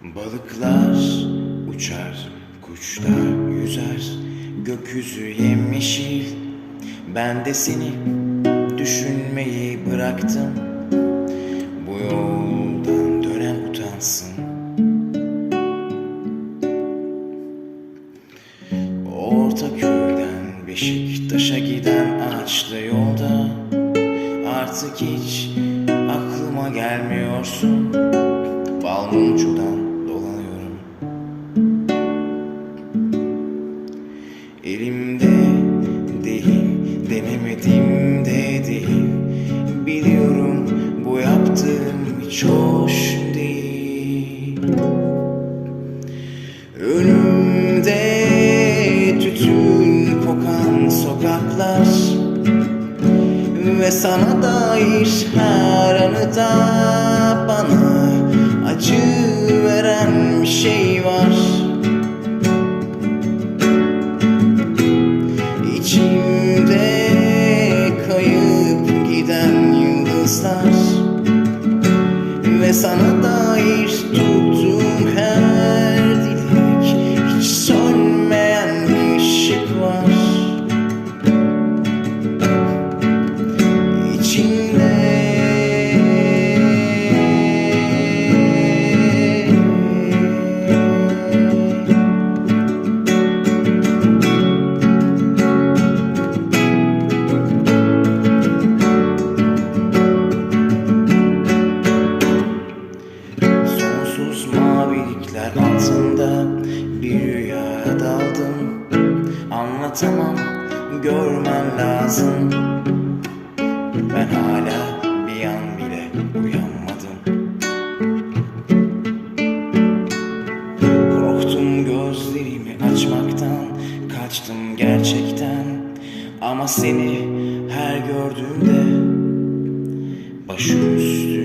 Balıklar uçar, kuşlar yüzer, gökyüzü yemyeşil. Ben de seni düşünmeyi bıraktım. Bu yoldan dönen utansın. Ortaköy'den Beşiktaş'a giden ağaçlı yolda Artık hiç aklıma gelmiyorsun Balmuncu'dan Elimde değil, denemedim de değil. Biliyorum bu yaptığım hiç hoş değil. Önümde tütün kokan sokaklar Ve sana dair her anıda bana İçimde kayıp giden yıldızlar. Ve sana dair Sonsuz mavilikler altında bir rüyaya daldım. Anlatamam, görmen lazım. Ben hala bir an bile uyanmadım. Korktum gözlerimi açmaktan Kaçtım gerçekten. Ama seni her gördüğümde Başüstü düşüyorum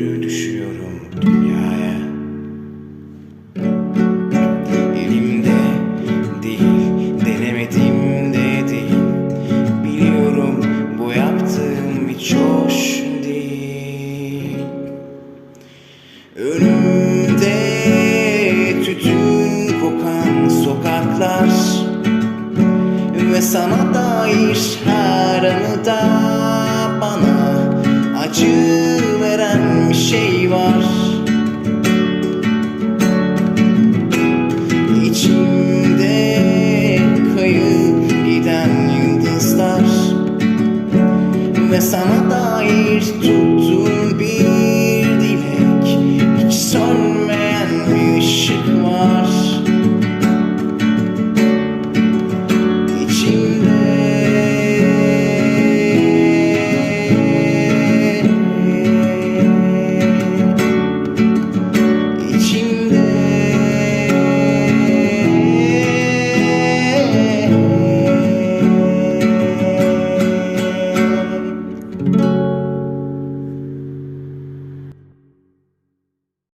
bir her anıda bana acı veren bir şey var. İçimde kayıp giden yıldızlar ve sana dair çok